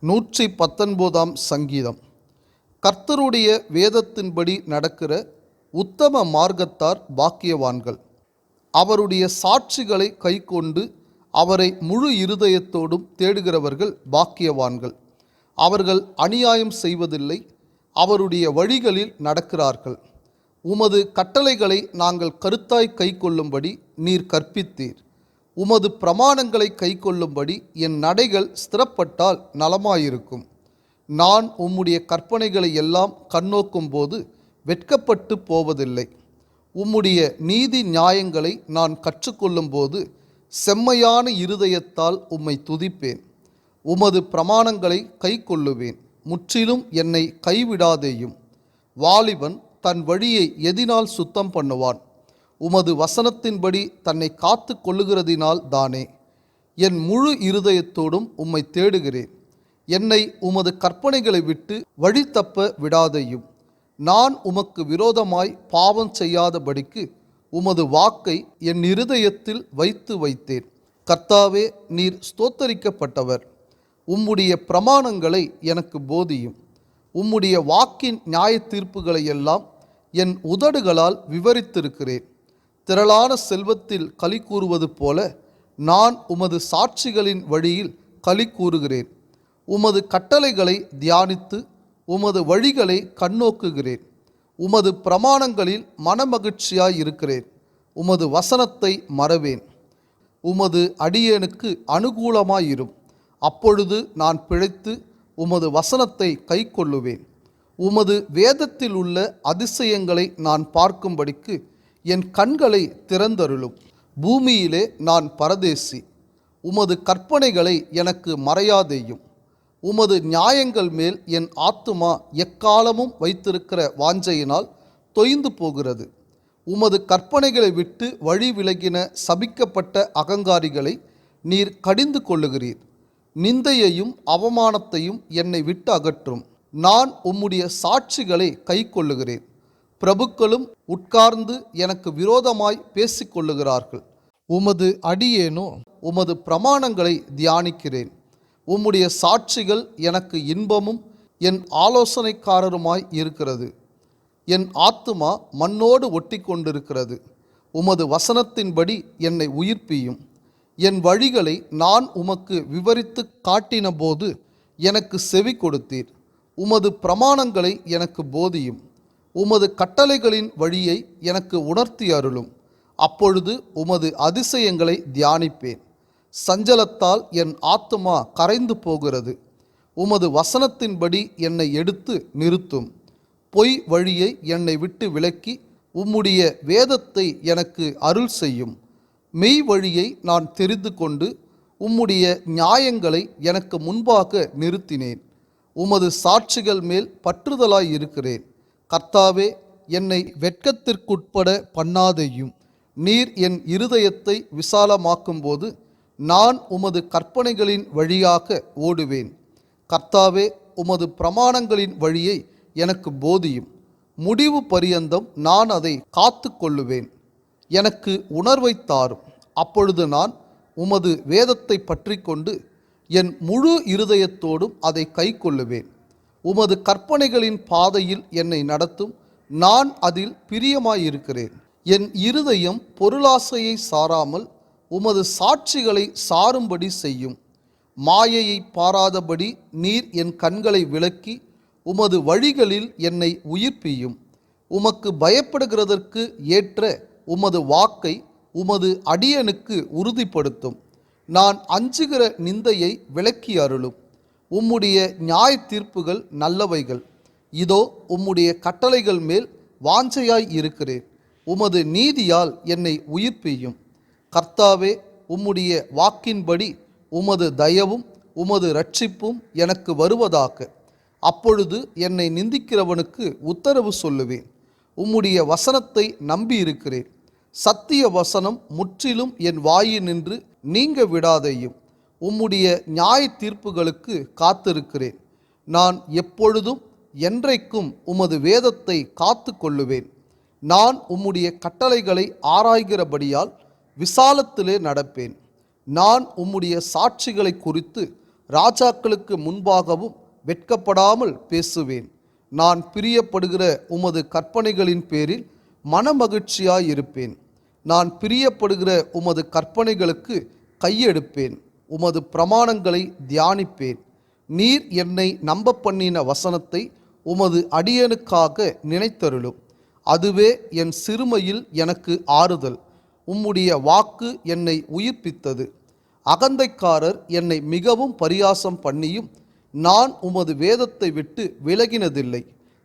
நூற்றி பத்தொன்பதாம் சங்கீதம். கர்த்தருடைய வேதத்தின்படி நடக்கிற உத்தம மார்க்கத்தார் பாக்கியவான்கள். அவருடைய சாட்சிகளை கைக்கொண்டு அவரை முழு இருதயத்தோடும் தேடுகிறவர்கள் பாக்கியவான்கள். அவர்கள் அநியாயம் செய்வதில்லை அவருடைய வழிகளில் நடக்கிறார்கள். உமது கட்டளைகளை நாங்கள் கருத்தாய் கைக்கொள்ளும்படி நீர் கற்பித்தீர். உமது பிரமாணங்களை கைக்கொள்ளும்படி என் நடைகள் ஸ்திரப்பட்டால் நலமாயிருக்கும். நான் உம்முடைய கற்பனைகளை எல்லாம் கண்ணோக்கும் போது வெட்கப்பட்டு போவதில்லை. உம்முடைய நீதி நியாயங்களை நான் கற்றுக்கொள்ளும்போது செம்மையான இருதயத்தால் உம்மை துதிப்பேன். உமது பிரமாணங்களை கைக்கொள்ளுவேன். முற்றிலும் என்னை கைவிடாதேயும். வாலிபன் தன் வழியை எதினால் சுத்தம் பண்ணுவான். உமது வசனத்தின்படி தன்னை காத்து கொள்ளுகிறதினால் தானே. என் முழு இருதயத்தோடும் உம்மை தேடுகிறேன். என்னை உமது கற்பனைகளை விட்டு வழி தப்ப விடாதையும். நான் உமக்கு விரோதமாய் பாவம் செய்யாதபடிக்கு உமது வாக்கை என் இருதயத்தில் வைத்து வைத்தேன். கர்த்தாவே நீர் ஸ்தோத்தரிக்கப்பட்டவர். உம்முடைய பிரமாணங்களை எனக்கு போதியும். உம்முடைய வாக்கின் நியாய தீர்ப்புகளை எல்லாம் என் உதடுகளால் விவரித்திருக்கிறேன். திரளான செல்வத்தில் களி கூறுவது போல நான் உமது சாட்சிகளின் வழியில் களி கூறுகிறேன். உமது கட்டளைகளை தியானித்து உமது வழிகளை கண்ணோக்குகிறேன். உமது பிரமாணங்களில் மனமகிழ்ச்சியாய் இருக்கிறேன். உமது வசனத்தை மறவேன். உமது அடியேனுக்கு அனுகூலமாயிரும். அப்பொழுது நான் பிழைத்து உமது வசனத்தை கைக்கொள்ளுவேன். உமது வேதத்தில் உள்ள அதிசயங்களை நான் பார்க்கும்படிக்கு என் கண்களை திறந்தருளும். பூமியிலே நான் பரதேசி. உமது கற்பனைகளை எனக்கு மறையாதேயும். உமது நியாயங்கள் மேல் என் ஆத்துமா எக்காலமும் வைத்திருக்கிற வாஞ்சையினால் தொய்ந்து போகிறது. உமது கற்பனைகளை விட்டு வழி விலகின சபிக்கப்பட்ட அகங்காரிகளை நீர் கடிந்து கொள்ளுகிறீர். நிந்தையையும் அவமானத்தையும் என்னை விட்டு அகற்றும். நான் உம்முடைய சாட்சிகளை கைக்கொள்ளுகிறேன். பிரபுக்களும் உட்கார்ந்து எனக்கு விரோதமாய் பேசிக்கொள்ளுகிறார்கள். உமது அடியேனோ உமது பிரமாணங்களை தியானிக்கிறேன். உம்முடைய சாட்சிகள் எனக்கு இன்பமும் என் ஆலோசனைக்காரருமாய் இருக்கிறது. என் ஆத்துமா மண்ணோடு ஒட்டி கொண்டிருக்கிறது உமது வசனத்தின்படி என்னை உயிர்ப்பியும். என் வழிகளை நான் உமக்கு விவரித்து காட்டினபோது எனக்கு செவி கொடுத்தீர். உமது பிரமாணங்களை எனக்கு போதியும். உமது கட்டளைகளின் வழியை எனக்கு உணர்த்தி அருளும். அப்பொழுது உமது அதிசயங்களை தியானிப்பேன். சஞ்சலத்தால் என் ஆத்துமா கரைந்து போகிறது. உமது வசனத்தின்படி என்னை எடுத்து நிறுத்தும். பொய் வழியை என்னை விட்டு விலக்கி உம்முடைய வேதத்தை எனக்கு அருள் செய்யும். மெய் வழியை நான் தெரிந்து கொண்டு உம்முடைய நியாயங்களை எனக்கு முன்பாக நிறுத்தினேன். உமது சாட்சிகள் மேல் பற்றுதலாய் இருக்கிறேன். கர்த்தாவே என்னை வெட்கத்திற்குட்பட பண்ணாதையும். நீர் என் இருதயத்தை விசாலமாக்கும்போது நான் உமது கற்பனைகளின் வழியாக ஓடுவேன். கர்த்தாவே உமது பிரமாணங்களின் வழியை எனக்கு போதியும். முடிவு பரியந்தம் நான் அதை காத்து கொள்ளுவேன் எனக்கு உணர்வை தாரும். அப்பொழுது நான் உமது வேதத்தை பற்றி கொண்டு என் முழு இருதயத்தோடும் அதை கைக்கொள்ளுவேன். உமது கற்பனைகளின் பாதையில் என்னை நடத்தும். நான் அதில் பிரியமாயிருக்கிறேன். என் இருதயம் பொருளாசையை சாராமல் உமது சாட்சிகளை சாரும்படி செய்யும். மாயையை பாராதபடி நீர் என் கண்களை விளக்கி உமது வழிகளில் என்னை உயிர்ப்பியும். உமக்கு பயப்படுகிறதற்கு ஏற்ற உமது வாக்கை உமது அடியனுக்கு உறுதிப்படுத்தும். நான் அஞ்சுகிற நிந்தையை விளக்கி அருளும். உம்முடைய நியாய தீர்ப்புகள் நல்லவைகள். இதோ உம்முடைய கட்டளைகள் மேல் வாஞ்சையாய் இருக்கிறேன். உமது நீதியால் என்னை உயிர்ப்பியும் கர்த்தாவே உம்முடைய வாக்கின்படி உமது தயவும் உமது ரட்சிப்பும் எனக்கு வருவதாக. அப்பொழுது என்னை நிந்திக்கிறவனுக்கு உத்தரவு சொல்லுவேன். உம்முடைய வசனத்தை நம்பியிருக்கிறேன். சத்திய வசனம் முற்றிலும் என் வாயினின்று நீங்க விடாதையும். உம்முடைய நியாய தீர்ப்புகளுக்கு காத்திருக்கிறேன். நான் எப்பொழுதும் என்றைக்கும் உமது வேதத்தை காத்து கொள்ளுவேன் நான் உம்முடைய கட்டளைகளை ஆராய்கிறபடியால் விசாலத்திலே நடப்பேன். நான் உம்முடைய சாட்சிகளை குறித்து ராஜாக்களுக்கு முன்பாகவும் வெட்கப்படாமல் பேசுவேன். நான் பிரியப்படுகிற உமது கற்பனைகளின் பேரில் மனமகிழ்ச்சியாயிருப்பேன் நான் பிரியப்படுகிற உமது கற்பனைகளுக்கு கையெடுப்பேன். உமது பிரமாணங்களை தியானிப்பேன். நீர் என்னை நம்ப பண்ணின வசனத்தை உமது அடியனுக்காக நினைத்தருளும். அதுவே என் சிறுமையில் எனக்கு ஆறுதல். உம்முடைய வாக்கு என்னை உயிர்ப்பித்தது. அகந்தைக்காரர் என்னை மிகவும் பரியாசம் பண்ணியும் நான் உமது வேதத்தை விட்டு விலகினதில்லை.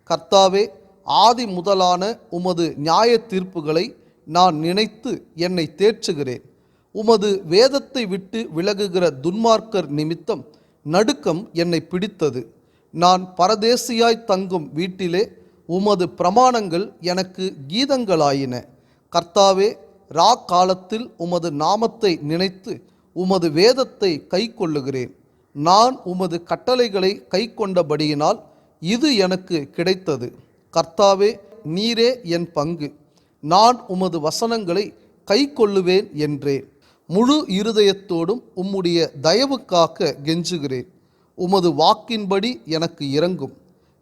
கர்த்தாவே ஆதி முதலான உமது நியாய தீர்ப்புகளை நான் நினைத்து என்னை தேற்றுகிறேன். உமது வேதத்தை விட்டு விலகுகிற துன்மார்க்கர் நிமித்தம் நடுக்கம் என்னை பிடித்தது. நான் பரதேசியாய் தங்கும் வீட்டிலே உமது பிரமாணங்கள் எனக்கு கீதங்களாயின. கர்த்தாவே ரா காலத்தில் உமது நாமத்தை நினைத்து உமது வேதத்தை கைக்கொள்ளுகிறேன். நான் உமது கட்டளைகளை கைக்கொண்டபடியினால் இது எனக்கு கிடைத்தது. கர்த்தாவே நீரே என் பங்கு. நான் உமது வசனங்களை கைக்கொள்ளுவேன் என்றேன். முழு இருதயத்தோடும் உம்முடைய தயவுக்காக கெஞ்சுகிறேன். உமது வாக்கின்படி எனக்கு இறங்கும்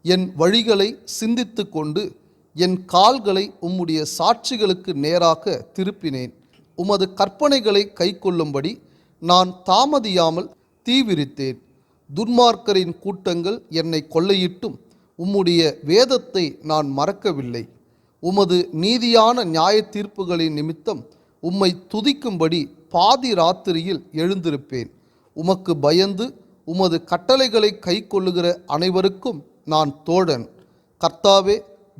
என் வழிகளை சிந்தித்து கொண்டு என் கால்களை உம்முடைய சாட்சிகளுக்கு நேராக திருப்பினேன். உமது கற்பனைகளை கைக்கொள்ளும்படி நான் தாமதியாமல் தீவிரித்தேன். துன்மார்க்கரின் கூட்டங்கள் என்னை கொள்ளையிட்டும். உம்முடைய வேதத்தை நான் மறக்கவில்லை. உமது நீதியான நியாய தீர்ப்புகளின் நிமித்தம் உம்மை துதிக்கும்படி பாதி ராத்திரியில் எழுந்திருப்பேன். உமக்கு பயந்து உமது கட்டளைகளை கைக்கொள்ளுகிற அனைவருக்கும் நான் தோழன். கர்த்தாவே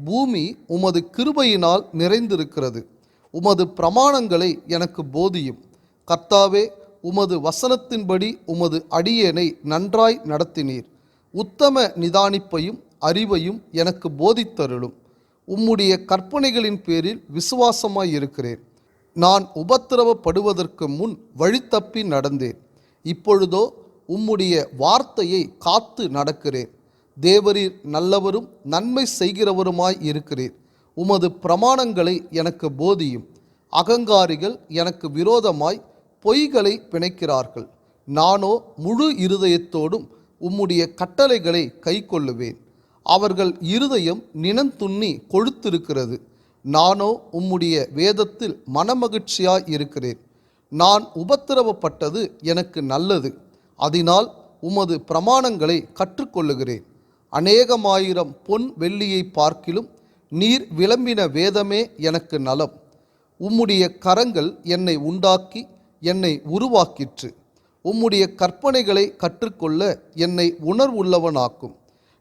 பூமி உமது கிருபையினால் நிறைந்திருக்கிறது. உமது பிரமாணங்களை எனக்கு போதியும். கர்த்தாவே உமது வசனத்தின்படி உமது அடியேனை நன்றாய் நடத்தினீர். உத்தம நிதானிப்பையும் அறிவையும் எனக்கு போதித்தருளும். உம்முடைய கற்பனைகளின் பேரில் விசுவாசமாய் இருக்கிறேன் நான் உபத்திரவப்படுவதற்கு முன் வழித்தப்பி நடந்தேன். இப்பொழுதோ உம்முடைய வார்த்தையை காத்து நடக்கிறேன். தேவரீர் நல்லவரும் நன்மை செய்கிறவருமாய் இருக்கிறீர். உமது பிரமாணங்களை எனக்கு போதியும். அகங்காரிகள் எனக்கு விரோதமாய் பொய்களை பிணைக்கிறார்கள். நானோ முழு இருதயத்தோடும் உம்முடைய கட்டளைகளை கைக்கொள்ளுவேன். அவர்கள் இருதயம் நினந்துண்ணி கொழுத்திருக்கிறது. நானோ உம்முடைய வேதத்தில் மனமகிழ்ச்சியாய் இருக்கிறேன். நான் உபத்திரவப்பட்டது எனக்கு நல்லது. அதனால் உமது பிரமாணங்களை கற்றுக்கொள்ளுகிறேன். அநேகமாயிரம் பொன் வெள்ளியை பார்க்கிலும் நீர் விளம்பின வேதமே எனக்கு நலம். உம்முடைய கரங்கள் என்னை உண்டாக்கி என்னை உருவாக்கிற்று. உம்முடைய கற்பனைகளை கற்றுக்கொள்ள என்னை உணர்வுள்ளவனாக்கும்.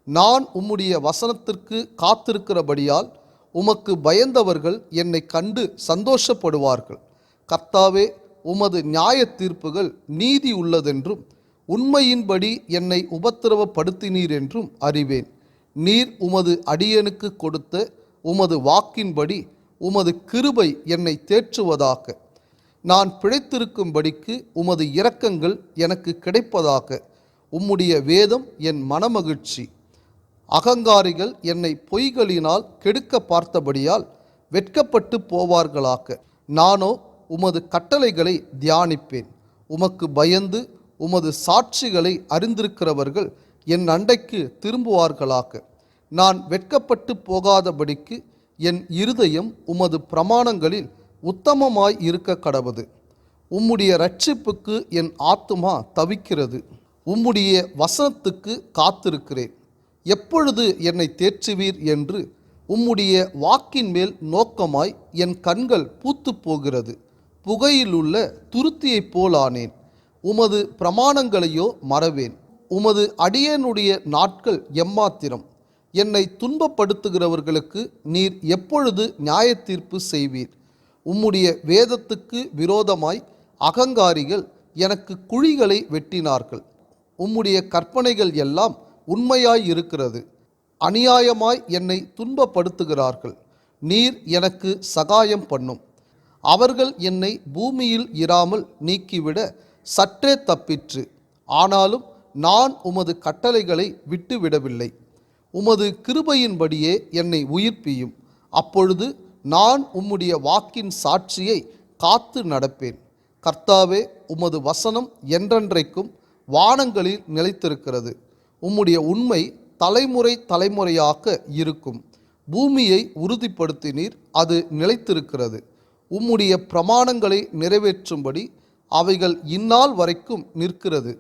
நான் உம்முடைய வசனத்திற்கு காத்திருக்கிறபடியால் உமக்கு பயந்தவர்கள் என்னை கண்டு சந்தோஷப்படுவார்கள். கர்த்தாவே உமது நியாய தீர்ப்புகள் நீதி உள்ளதென்றும் உண்மையின்படி என்னை உபத்திரவப்படுத்தினீர் என்றும் அறிவேன். நீர் உமது அடியனுக்கு கொடுத்த உமது வாக்கின்படி உமது கிருபை என்னை தேற்றுவதாக. நான் பிழைத்திருக்கும்படிக்கு உமது இரக்கங்கள் எனக்கு கிடைப்பதாக. உம்முடைய வேதம் என் மனமகிழ்ச்சி. அகங்காரிகள் என்னை பொய்களினால் கெடுக்க பார்த்தபடியால் வெட்கப்பட்டு போவார்களாக்க. நானோ உமது கட்டளைகளை தியானிப்பேன். உமக்கு பயந்து உமது சாட்சிகளை அறிந்திருக்கிறவர்கள் என் அண்டைக்கு திரும்புவார்களாக நான் வெட்கப்பட்டு போகாதபடிக்கு என் இருதயம் உமது பிரமாணங்களில் உத்தமமாய் இருக்க கடவுது. உம்முடைய ரட்சிப்புக்கு என் ஆத்துமா தவிக்கிறது. உம்முடைய வசனத்துக்கு காத்திருக்கிறேன். எப்பொழுது என்னை தேற்றுவீர் என்று உம்முடைய வாக்கின் மேல் நோக்கமாய் என் கண்கள் பூத்துப் போகிறது புகையிலுள்ள துருத்தியைப் போலானேன். உமது பிரமாணங்களையோ மறவேன். உமது அடியனுடைய நாட்கள் எம்மாத்திரம். என்னை துன்பப்படுத்துகிறவர்களுக்கு நீர் எப்பொழுது நியாயத்தீர்ப்பு செய்வீர்? உம்முடைய வேதத்துக்கு விரோதமாய் அகங்காரிகள் எனக்கு குழிகளை வெட்டினார்கள். உம்முடைய கற்பனைகள் எல்லாம் உண்மையாய் இருக்கிறது. அநியாயமாய் என்னை துன்பப்படுத்துகிறார்கள். நீர் எனக்கு சகாயம் பண்ணும். அவர்கள் என்னை பூமியில் இராமல் நீக்கிவிட சற்றே தப்பிற்று. ஆனாலும் நான் உமது கட்டளைகளை விட்டுவிடவில்லை. உமது கிருபையின்படியே என்னை உயிர்ப்பியும். அப்பொழுது நான் உம்முடைய வாக்கின் சாட்சியை காத்து நடப்பேன். கர்த்தாவே உமது வசனம் என்றென்றைக்கும் வானங்களில் நிலைத்திருக்கிறது. உம்முடைய உண்மை தலைமுறை தலைமுறையாக இருக்கும். பூமியை உறுதிப்படுத்தினீர் அது நிலைத்திருக்கிறது. உம்முடைய பிரமாணங்களை நிறைவேற்றும்படி அவைகள் இந்நாள் வரைக்கும் நிற்கிறது.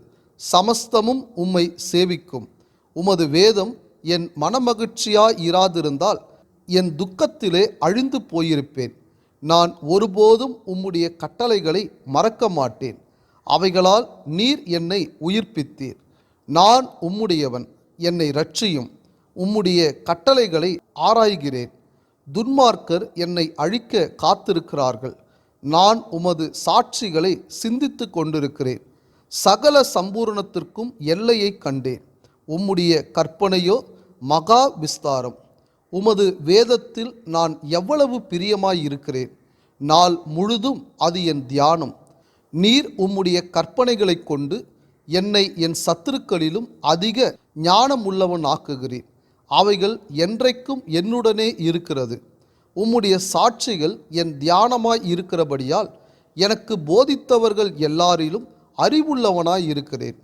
சமஸ்தமும் உம்மை சேவிக்கும். உமது வேதம் என் மனமகிழ்ச்சியாய் இராதிருந்தால் என் துக்கத்திலே அழிந்து போயிருப்பேன். நான் ஒருபோதும் உம்முடைய கட்டளைகளை மறக்க மாட்டேன். அவைகளால் நீர் என்னை உயிர்ப்பித்தீர். நான் உம்முடையவன் என்னை ரட்சியும் உம்முடைய கட்டளைகளை ஆராய்கிறேன். துன்மார்க்கர் என்னை அழிக்க காத்திருக்கிறார்கள். நான் உமது சாட்சிகளை சிந்தித்து கொண்டிருக்கிறேன். சகல சம்பூரணத்திற்கும் எல்லையை கண்டேன். உம்முடைய கற்பனையோ மகா விஸ்தாரம். உமது வேதத்தில் நான் எவ்வளவு பிரியமாய் இருக்கிறேன் நாள் முழுதும் அது என் தியானம். நீர் உம்முடைய கற்பனைகளைக் கொண்டு என்னை என் சத்துருக்களிலும் அதிக ஞானம் உள்ளவன் ஆக்குகிறீர் அவைகள் என்றைக்கும் என்னுடனே இருக்கிறது. உம்முடைய சாட்சிகள் என் தியானமாய் இருக்கிறபடியால் எனக்கு போதித்தவர்கள் எல்லாரிலும் அறிவுள்ளவனாய் இருக்கிறேன்.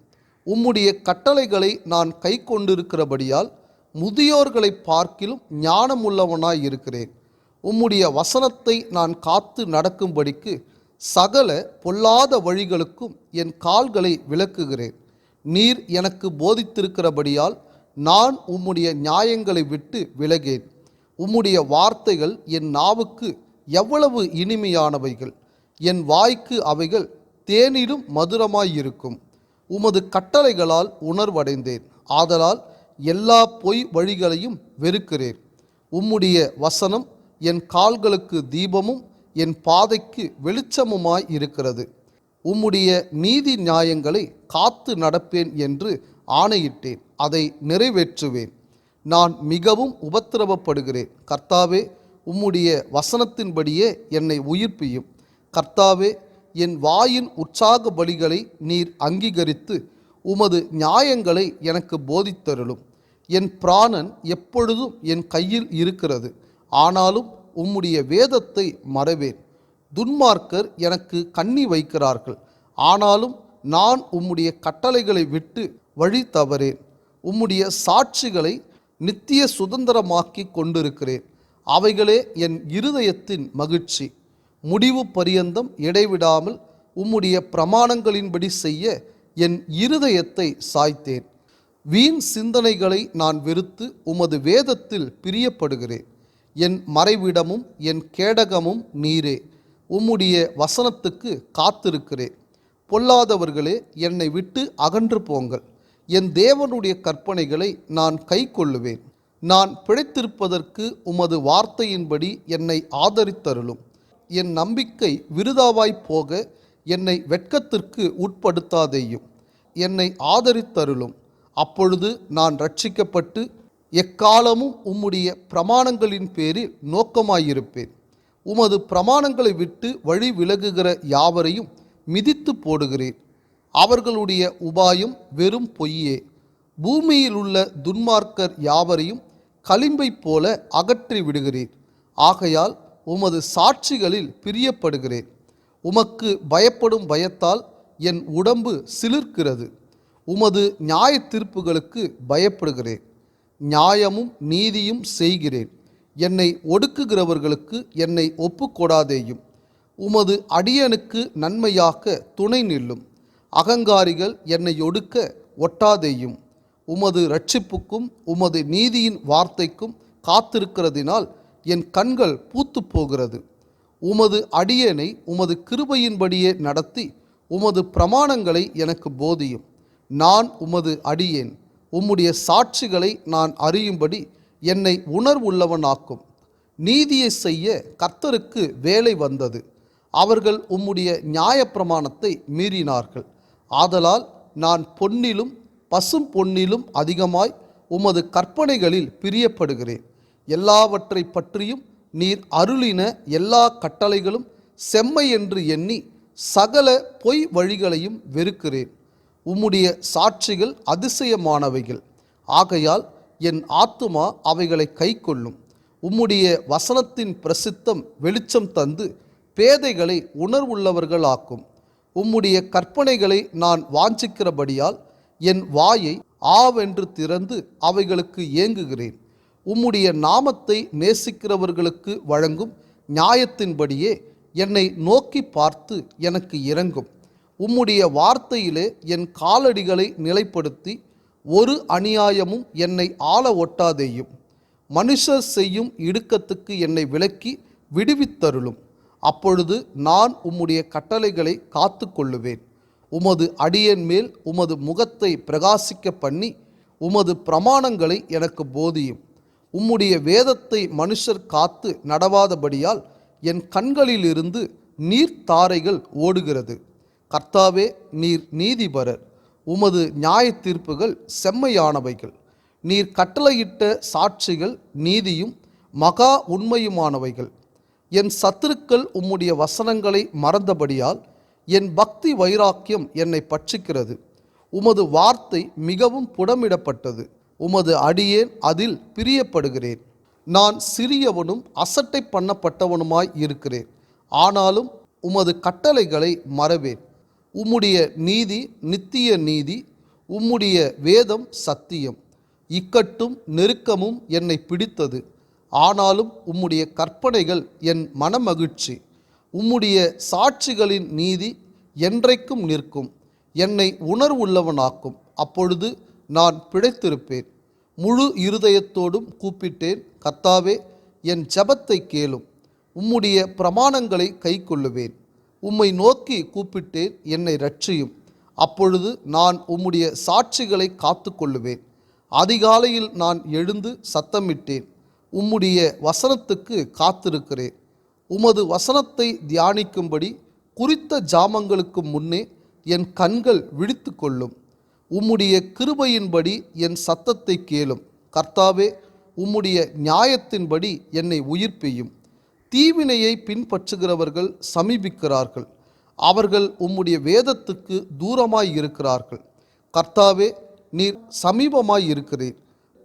உம்முடைய கட்டளைகளை நான் கை கொண்டிருக்கிறபடியால் முதியோர்களை பார்க்கிலும் ஞானம் உள்ளவனாய் இருக்கிறேன். உம்முடைய வசனத்தை நான் காத்து நடக்கும்படிக்கு சகல பொல்லாத வழிகளுக்கும் என் கால்களை விளக்குகிறேன். நீர் எனக்கு போதித்திருக்கிறபடியால் நான் உம்முடைய நியாயங்களை விட்டு விலகேன். உம்முடைய வார்த்தைகள் என் நாவுக்கு எவ்வளவு இனிமையானவைகள். என் வாய்க்கு அவைகள் தேனிலும் மதுரமாயிருக்கும். உமது கட்டளைகளால் உணர்வடைந்தேன். ஆதலால் எல்லா பொய் வழிகளையும் வெறுக்கிறேன். உம்முடைய வசனம் என் கால்களுக்கு தீபமும் என் பாதைக்கு வெளிச்சமுமாய் இருக்கிறது. உம்முடைய நீதி நியாயங்களை காத்து நடப்பேன் என்று ஆணையிட்டேன். அதை நிறைவேற்றுவேன். நான் மிகவும் உபத்திரவப்படுகிறேன். கர்த்தாவே உம்முடைய வசனத்தின்படியே என்னை உயிர்ப்பியும். கர்த்தாவே என் வாயின் உற்சாக பலிகளை நீர் அங்கீகரித்து உமது நியாயங்களை எனக்கு போதித்தருளும். என் பிராணன் எப்பொழுதும் என் கையில் இருக்கிறது. ஆனாலும் உம்முடைய வேதத்தை மறவேன். துன்மார்க்கர் எனக்கு கண்ணி வைக்கிறார்கள். ஆனாலும் நான் உம்முடைய கட்டளைகளை விட்டு வழி தவறேன். உம்முடைய சாட்சிகளை நித்திய சுதந்திரமாக்கி கொண்டிருக்கிறேன். அவைகளே என் இருதயத்தின் மகிழ்ச்சி. முடிவு பரியந்தம் இடைவிடாமல் உம்முடைய பிரமாணங்களின்படி செய்ய என் இருதயத்தை சாய்த்தேன். வீண் சிந்தனைகளை நான் வெறுத்து உமது வேதத்தில் பிரியப்படுகிறேன். என் மறைவிடமும் என் கேடகமும் நீரே. உம்முடைய வசனத்துக்கு காத்திருக்கிறேன். பொல்லாதவர்களே என்னை விட்டு அகன்று போங்கள். என் தேவனுடைய கற்பனைகளை நான் கை கொள்ளுவேன் நான் பிழைத்திருப்பதற்கு உமது வார்த்தையின்படி என்னை ஆதரித்தருளும். என் நம்பிக்கை விருதாவாய் போக என்னை வெட்கத்திற்கு உட்படுத்தாதேயும். என்னை ஆதரித்தருளும். அப்பொழுது நான் ரட்சிக்கப்பட்டு எக்காலமும் உம்முடைய பிரமாணங்களின் பேரில் நோக்கமாயிருப்பேன். உமது பிரமாணங்களை விட்டு வழி விலகுகிற யாவரையும் மிதித்து போடுகிறேன். அவர்களுடைய உபாயம் வெறும் பொய்யே. பூமியில் உள்ள துன்மார்க்கர் யாவரையும் களிம்பைப் போல அகற்றி விடுகிறேன். ஆகையால் உமது சாட்சிகளில் பிரியப்படுகிறேன். உமக்கு பயப்படும் பயத்தால் என் உடம்பு சிலிர்க்கிறது. உமது நியாய தீர்ப்புகளுக்கு பயப்படுகிறேன். நியாயமும் நீதியும் செய்கிறேன். என்னை ஒடுக்குகிறவர்களுக்கு என்னை ஒப்புக்கொடாதேயும். உமது அடியனுக்கு நன்மையாக்க துணை நில்லும். அகங்காரிகள் என்னை ஒடுக்க ஒட்டாதேயும். உமது ரட்சிப்புக்கும் உமது நீதியின் வார்த்தைக்கும் காத்திருக்கிறதினால் என் கண்கள் பூத்து போகிறது. உமது அடியனை உமது கிருபையின்படியே நடத்தி உமது பிரமாணங்களை எனக்கு போதியும். நான் உமது அடியேன். உம்முடைய சாட்சிகளை நான் அறியும்படி என்னை உணர்வுள்ளவனாக்கும். நீதியை செய்ய கர்த்தருக்கு வேலை வந்தது. அவர்கள் உம்முடைய நியாயப்பிரமாணத்தை மீறினார்கள். ஆதலால் நான் பொன்னிலும் பசும் பொன்னிலும் அதிகமாய் உமது கற்பனைகளில் பிரியப்படுகிறேன். எல்லாவற்றை பற்றியும் நீர் அருளின எல்லா கட்டளைகளும் செம்மை என்று எண்ணி சகல பொய் வழிகளையும் வெறுக்கிறேன். உம்முடைய சாட்சிகள் அதிசயமானவைகள். ஆகையால் என் ஆத்துமா அவைகளை கைக்கொள்ளும். உம்முடைய வசனத்தின் பிரசித்தம் வெளிச்சம் தந்து பேதைகளை உணர்வுள்ளவர்களாக்கும். உம்முடைய கற்பனைகளை நான் வாஞ்சிக்கிறபடியால் என் வாயை ஆவென்று திறந்து அவைகளுக்கு ஏங்குகிறேன். உம்முடைய நாமத்தை நேசிக்கிறவர்களுக்கு வழங்கும் நியாயத்தின்படியே என்னை நோக்கி பார்த்து எனக்கு இறங்கும் உம்முடைய வார்த்தையிலே என் காலடிகளை நிலைப்படுத்தி ஒரு அநியாயமும் என்னை ஆள ஒட்டாதேயும். மனுஷர் செய்யும் இடுக்கத்துக்கு என்னை விலக்கி விடுவித்தருளும். அப்பொழுது நான் உம்முடைய கட்டளைகளை காத்து கொள்ளுவேன் உமது அடியன் மேல் உமது முகத்தை பிரகாசிக்க பண்ணி உமது பிரமாணங்களை எனக்கு போதியும். உம்முடைய வேதத்தை மனுஷர் காத்து நடவாதபடியால் என் கண்களிலிருந்து நீர்த்தாரைகள் ஓடுகிறது. கர்த்தாவே நீர் நீதிபரர். உமது நியாய தீர்ப்புகள் செம்மையானவைகள். நீர் கட்டளையிட்ட சாட்சிகள் நீதியும் மகா உண்மையுமானவைகள். என் சத்துருக்கள் உம்முடைய வசனங்களை மறந்தபடியால் என் பக்தி வைராக்கியம் என்னை பட்சிக்கிறது. உமது வார்த்தை மிகவும் புடமிடப்பட்டது. உமது அடியேன் அதில் பிரியப்படுகிறேன். நான் சிறியவனும் அசட்டை பண்ணப்பட்டவனுமாய் இருக்கிறேன். ஆனாலும் உமது கட்டளைகளை மறவேன். உம்முடைய நீதி நித்திய நீதி உம்முடைய வேதம் சத்தியம். இக்கட்டும் நெருக்கமும் என்னை பிடித்தது. ஆனாலும் உம்முடைய கற்பனைகள் என் மனமகிழ்ச்சி. உம்முடைய சாட்சிகளின் நீதி என்றைக்கும் நிற்கும். என்னை உணர்வுள்ளவனாக்கும். அப்பொழுது நான் பிழைத்திருப்பேன். முழு இருதயத்தோடும் கூப்பிட்டேன் கத்தாவே என் ஜபத்தை கேளும். உம்முடைய பிரமாணங்களை கைக்கொள்ளுவேன். உம்மை நோக்கி கூப்பிட்டேன் என்னை ரட்சியும் அப்பொழுது நான் உம்முடைய சாட்சிகளை காத்து கொள்ளுவேன் அதிகாலையில் நான் எழுந்து சத்தமிட்டேன். உம்முடைய வசனத்துக்கு காத்திருக்கிறேன். உமது வசனத்தை தியானிக்கும்படி குறித்த ஜாமங்களுக்கு முன்னே என் கண்கள் விழித்து கொள்ளும் உம்முடைய கிருபையின்படி என் சத்தத்தை கேளும். கர்த்தாவே உம்முடைய நியாயத்தின்படி என்னை உயிர்ப்பியும் தீவினையை பின்பற்றுகிறவர்கள் சமீபிக்கிறார்கள். அவர்கள் உம்முடைய வேதத்துக்கு தூரமாய் இருக்கிறார்கள். கர்த்தாவே நீர் சமீபமாய் இருக்கிறீர்.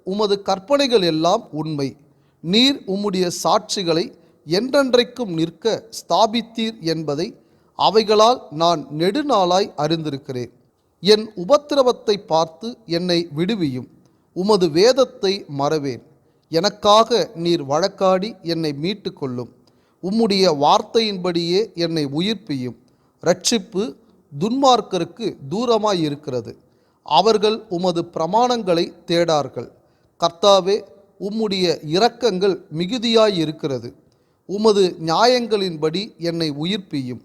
உமது கற்பனைகள் எல்லாம் உண்மை. நீர் உம்முடைய சாட்சிகளை என்றென்றைக்கும் நிற்க ஸ்தாபித்தீர் என்பதை அவைகளால் நான் நெடுநாளாய் அறிந்திருக்கிறேன். என் உபத்திரவத்தை பார்த்து என்னை விடுவியும். உமது வேதத்தை மறவேன். எனக்காக நீர் வழக்காடி என்னை மீட்டு கொள்ளும் உம்முடைய வார்த்தையின்படியே என்னை உயிர்ப்பியும் ரட்சிப்பு துன்மார்க்கருக்கு தூரமாய் இருக்கிறது அவர்கள் உமது பிரமாணங்களை தேடார்கள். கர்த்தாவே உம்முடைய இரக்கங்கள் மிகுதியாய் இருக்கிறது உமது நியாயங்களின்படி என்னை உயிர்ப்பியும்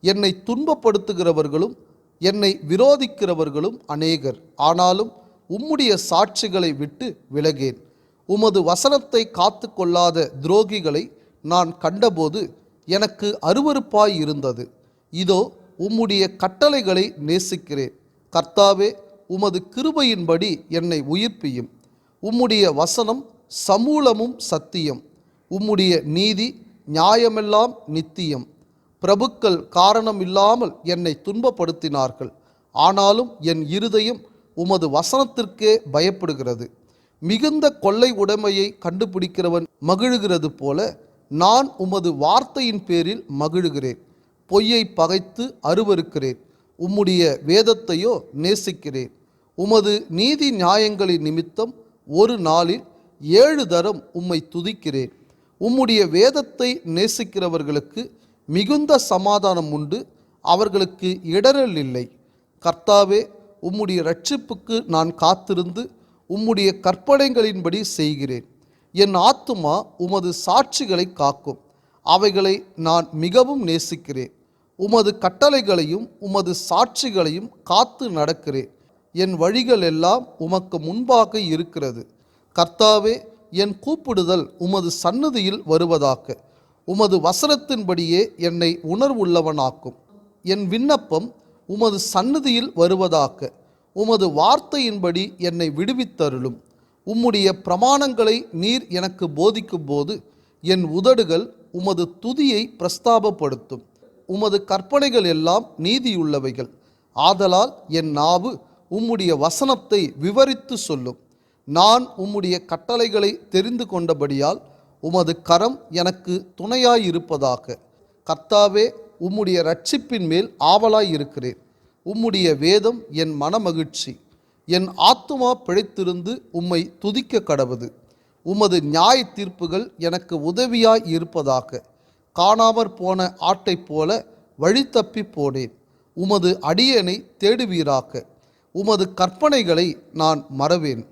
என்னை துன்பப்படுத்துகிறவர்களும் என்னை விரோதிக்கிறவர்களும் அநேகர். ஆனாலும் உம்முடைய சாட்சிகளை விட்டு விலகேன். உமது வசனத்தை காத்து கொள்ளாத துரோகிகளை நான் கண்டபோது எனக்கு அருவருப்பாய் இருந்தது. இதோ உம்முடைய கட்டளைகளை நேசிக்கிறேன். கர்த்தாவே உமது கிருபையின்படி என்னை உயிர்ப்பியும். உம்முடைய வசனம் சமூலமும் சத்தியம். உம்முடைய நீதி நியாயமெல்லாம் நித்தியம். பிரபுக்கள் காரணமில்லாமல் என்னை துன்பப்படுத்தினார்கள். ஆனாலும் என் இருதயம் உமது வசனத்திற்கே பயப்படுகிறது. மிகுந்த கொள்ளை உடைமையை கண்டுபிடிக்கிறவன் மகிழுகிறது போல நான் உமது வார்த்தையின் பேரில் மகிழுகிறேன். பொய்யை பகைத்து அருவருக்கிறேன். உம்முடைய வேதத்தையோ நேசிக்கிறேன். உமது நீதி நியாயங்களின் நிமித்தம் ஒரு நாளில் ஏழு தரம் உம்மை துதிக்கிறேன். உம்முடைய வேதத்தை நேசிக்கிறவர்களுக்கு மிகுந்த சமாதானம் உண்டு. அவர்களுக்கு இடரல் இல்லை. கர்த்தாவே உம்முடைய ரட்சிப்புக்கு நான் காத்திருந்து உம்முடைய கற்பனைகளின்படி செய்கிறேன். என் ஆத்துமா உமது சாட்சிகளை காக்கும். அவைகளை நான் மிகவும் நேசிக்கிறேன். உமது கட்டளைகளையும் உமது சாட்சிகளையும் காத்து நடக்கிறேன். என் வழிகள் எல்லாம் உமக்கு முன்பாக இருக்கிறது. கர்த்தாவே என் கூப்பிடுதல் உமது சன்னதியில் வருவதாக்க உமது வசனத்தின்படியே என்னை உணர்வுள்ளவனாக்கும். என் விண்ணப்பம் உமது சந்நிதியில் வருவதாக்க உமது வார்த்தையின்படி என்னை விடுவித்தருளும். உம்முடைய பிரமாணங்களை நீர் எனக்கு போதிக்கும்போது என் உதடுகள் உமது துதியை பிரஸ்தாபப்படுத்தும். உமது கற்பனைகள் எல்லாம் நீதியுள்ளவைகள். ஆதலால் என் நாவு உம்முடைய வசனத்தை விவரித்து சொல்லும். நான் உம்முடைய கட்டளைகளை தெரிந்து கொண்டபடியால் உமது கரம் எனக்கு துணையாயிருப்பதாக. கர்த்தாவே உம்முடைய ரட்சிப்பின் மேல் ஆவலாயிருக்கிறேன். உம்முடைய வேதம் என் மனமகிழ்ச்சி. என் ஆத்துமா பிழைத்திருந்து உம்மை துதிக்க கடவுது. உமது நியாய தீர்ப்புகள் எனக்கு உதவியாய் இருப்பதாக. காணாமற் போன ஆட்டைப் போல வழி தப்பி போனேன். உமது அடியனை தேடுவீராக்க உமது கற்பனைகளை நான் மறவேன்.